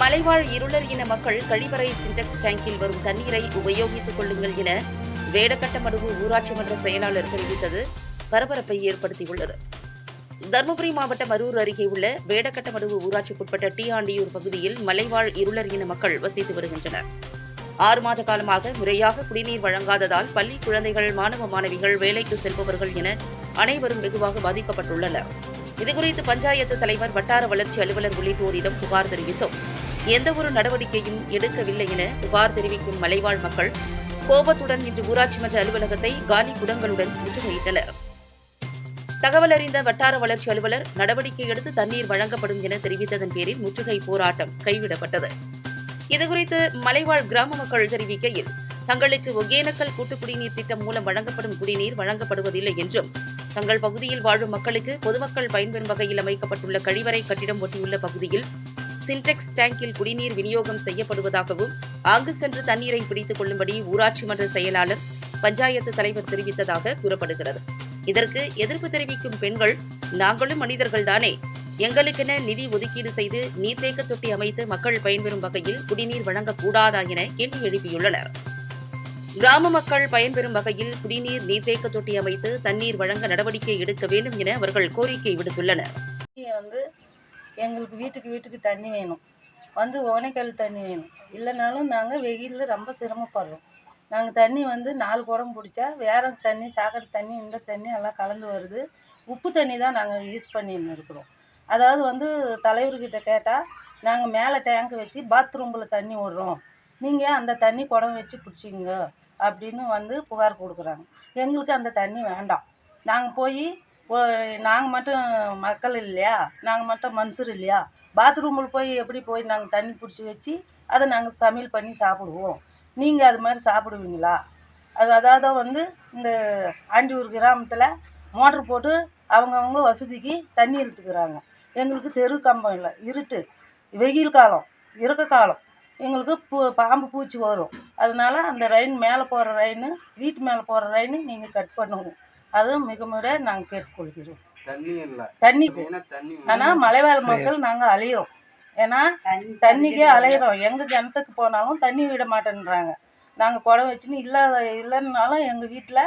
மலைவாழ் இருளர் இன மக்கள் கழிவறை சின்டெக்ஸ் டேங்கில் வரும் தண்ணீரை உபயோகித்துக் கொள்ளுங்கள் என வேடக்கட்டமடுவு ஊராட்சி மன்ற செயலாளர் தெரிவித்தது. பரபரப்பை ஏற்படுத்தியுள்ளது. தருமபுரி மாவட்டம் அரூர் அருகே உள்ள வேடக்கட்டமடுவு ஊராட்சிக்குட்பட்ட டிஆண்டியூர் பகுதியில் மலைவாழ் இருளர் இன மக்கள் வசித்து வருகின்றனர். ஆறு மாத காலமாக முறையாக குடிநீர் வழங்காததால் பள்ளி குழந்தைகள் மாணவ மாணவிகள் வேலைக்கு செல்பவர்கள் என அனைவரும் வெகுவாக பாதிக்கப்பட்டுள்ளனர். இதுகுறித்து பஞ்சாயத்து தலைவர் வட்டார வளர்ச்சி அலுவலர் உள்ளிட்டோரிடம் புகார் தெரிவித்தோம். எந்தவொரு நடவடிக்கையும் எடுக்கவில்லை என புகார் தெரிவிக்கும் மலைவாழ் மக்கள் கோபத்துடன் இன்று ஊராட்சி மன்ற அலுவலகத்தை காலி குடங்களுடன் முற்றுகையிட்டனர். தகவல் அறிந்த வட்டார வளர்ச்சி அலுவலர் நடவடிக்கை எடுத்து தண்ணீர் வழங்கப்படும் என தெரிவித்ததன் பேரில் முற்றுகை போராட்டம் கைவிடப்பட்டது. இதுகுறித்து மலைவாழ் கிராம மக்கள் தெரிவிக்கையில் தங்களுக்கு ஒகேனக்கல் கூட்டு குடிநீர் திட்டம் மூலம் வழங்கப்படும் குடிநீர் வழங்கப்படுவதில்லை என்றும் தங்கள் பகுதியில் வாழும் மக்களுக்கு பொதுமக்கள் பயன்பெறும் வகையில் அமைக்கப்பட்டுள்ள கழிவறை கட்டிடம் ஒட்டியுள்ள பகுதியில் சின்டெக்ஸ் டேங்கில் குடிநீர் விநியோகம் செய்யப்படுவதாகவும் அங்கு சென்று தண்ணீரை பிடித்துக் கொள்ளும்படி ஊராட்சி மன்ற செயலாளர் பஞ்சாயத்து தலைவர் தெரிவித்ததாக கூறப்படுகிறது. இதற்கு எதிர்ப்பு தெரிவிக்கும் பெண்கள் நாங்களும் மனிதர்கள்தானே எங்களுக்கென நிதி ஒதுக்கீடு செய்து நீர்த்தேக்க தொட்டி அமைத்து மக்கள் பயன்பெறும் வகையில் குடிநீர் வழங்கக்கூடாதா என கேள்வி எழுப்பியுள்ளனர். கிராம மக்கள் பயன்பெறும் வகையில் குடிநீர் நீர்த்தேக்க தொட்டி அமைத்து தண்ணீர் வழங்க நடவடிக்கை எடுக்க வேண்டும் என அவர்கள் கோரிக்கை விடுத்துள்ளனர். எங்களுக்கு வீட்டுக்கு வீட்டுக்கு தண்ணி வேணும். வந்து ஓனைக்கல் தண்ணி வேணும். இல்லைனாலும் நாங்கள் வெயிலில் ரொம்ப சிரமப்படுறோம். நாங்கள் தண்ணி வந்து நாலு குடம் பிடிச்சா வேற தண்ணி சாக்கடை தண்ணி இந்த தண்ணி எல்லாம் கலந்து வருது. உப்பு தண்ணி தான் நாங்கள் யூஸ் பண்ணின்னு இருக்கிறோம். அதாவது வந்து தலைவர்கிட்ட கேட்டால் நாங்கள் மேலே டேங்க் வச்சு பாத்ரூமில் தண்ணி விடுறோம். நீங்கள் அந்த தண்ணி குடம் வச்சு பிடிச்சிங்க அப்படின்னு வந்து புகார் கொடுக்குறாங்க. எங்களுக்கு அந்த தண்ணி வேண்டாம். நாங்கள் போய் நாங்கள் மட்டும் மக்கள் இல்லையா? நாங்கள் மட்டும் மனுஷர் இல்லையா? பாத்ரூமில் போய் எப்படி போய் நாங்கள் தண்ணி பிடிச்சி வச்சு அதை நாங்கள் சமையல் பண்ணி சாப்பிடுவோம். நீங்கள் அது மாதிரி சாப்பிடுவீங்களா? அது அதாவது வந்து இந்த ஆண்டியூர் கிராமத்தில் மோட்ரு போட்டு அவங்கவுங்க வசதிக்கு தண்ணி இழுத்துக்கிறாங்க எங்களுக்கு தெரு கம்பம் இல்லை இருட்டு வெயில் காலம் இருக்க காலம். எங்களுக்கு பூ பாம்பு பூச்சி வரும். அதனால அந்த ரயின் மேலே போகிற ரயின் வீட்டு மேலே போகிற ரயின் நீங்கள் கட் பண்ணுவோம். அதுவும் மிக முறை நாங்கள் கேட்டுக்கொள்கிறோம் தண்ணி இல்ல தண்ணி ஆனால் மலைவாழ் மக்கள் நாங்கள் அலையிறோம் ஏன்னா தண்ணிக்கே அலையிறோம். எங்கள் கிணத்துக்கு போனாலும் தண்ணி விட மாட்டேன்றாங்க. நாங்கள் குடம் வச்சுன்னு இல்லாத இல்லைன்னாலும் எங்கள் வீட்டில்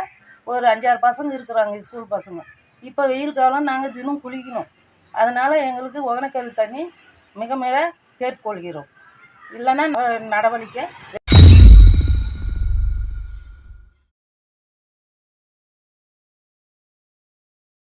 ஒரு அஞ்சாறு பசங்க இருக்கிறாங்க ஸ்கூல் பசங்க. இப்போ வெயில் காலம் நாங்கள் தினம் குளிக்கணும். அதனால் எங்களுக்கு ஒகனக்கல் தண்ணி மிக மிக கேட்டுக்கொள்கிறோம். இல்லைன்னா நடவடிக்கை